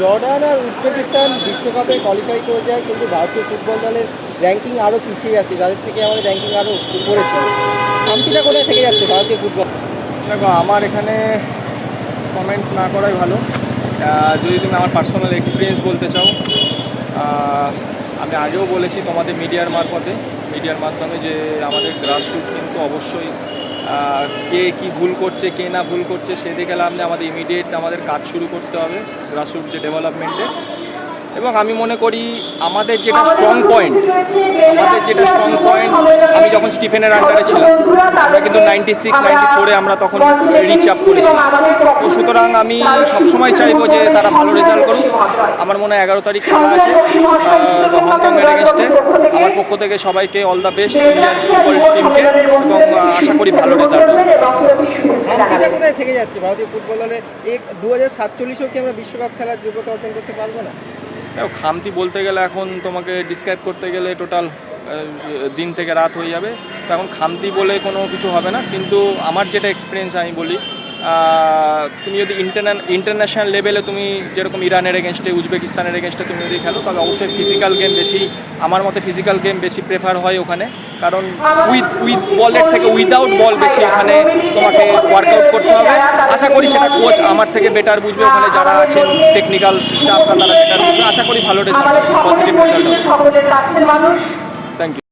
Jordan আর Uzbekistan বিশ্বকাপে qualify করে যায়, কিন্তু ভারতীয় ফুটবল দলের র্যাঙ্কিং আরও পিছিয়ে যাচ্ছে, যাদের থেকে আমাদের র্যাঙ্কিং আরও উপরে ছিল। শান্তিটা কোথায় থেকে যাচ্ছে ভারতীয় ফুটবল? দেখো, আমার এখানে কমেন্টস না করাই ভালো। যদি তুমি আমার পার্সোনাল এক্সপিরিয়েন্স বলতে চাও আমি আগেও বলেছি তোমাদের মিডিয়ার মারফতে, মিডিয়ার মাধ্যমে যে আমাদের গ্রাসরুট কিন্তু অবশ্যই কে কি ভুল করছে, কে না ভুল করছে, সেদিকে লাভ নেই। আমাদের ইমিডিয়েট আমাদের কাজ শুরু করতে হবে গ্রাসরুট যে ডেভেলপমেন্টে এবং আমি মনে করি, আমাদের যেটা স্ট্রং পয়েন্ট আমাদের যেটা স্ট্রং পয়েন্ট আমি যখন স্টিফেনের আন্ডারে ছিলাম, আমরা কিন্তু নাইনটি সিক্স নাইনটি ফোরে আমরা তখন রিচ আপ করেছি। তো সুতরাং আমি সবসময় চাইব যে তারা ভালো রেজাল্ট করুক। আমার মনে হয় এগারো তারিখ খেলা আছে হংকংয়ের এগেনস্টে আমার পক্ষ থেকে সবাইকে অল দ্য বেস্ট টিমকে এবং আহ, আশা করি ভালো রেজাল্ট হবে শান্তিটা কোথায় থেকে যাচ্ছে? ভারতীয় ফুটবল দলের এই দু হাজার সাতচল্লিশেও কি আমরা বিশ্বকাপ খেলার যোগ্যতা অর্জন করতে পারব না? খামতি বলতে গেলে এখন তোমাকে ডিসক্রাইব করতে গেলে টোটাল দিন থেকে রাত হয়ে যাবে। তো এখন খামতি বলে কোনো কিছু হবে না কিন্তু আমার যেটা এক্সপিরিয়েন্স আমি বলি তুমি যদি ইন্টারন্যাল ইন্টারন্যাশনাল লেভেলে তুমি যেরকম ইরানের এগেনস্টে উজবেকিস্তানের এগেনস্টে তুমি যদি খেলো তবে অবশ্যই ফিজিক্যাল গেম বেশি আমার মতে ফিজিক্যাল গেম বেশি প্রেফার হয় ওখানে। কারণ উইথ উইথ বলের থেকে উইদাউট বল বেশি এখানে তোমাকে ওয়ার্কআউট করতে হবে। আশা করি সেটা কোচ আমার থেকে বেটার বুঝবে, ওখানে যারা আছেন টেকনিক্যাল স্টাফরা তারা বেটার বুঝবে। আশা করি ভালো রেজাল্ট পজিটিভ রেজাল্ট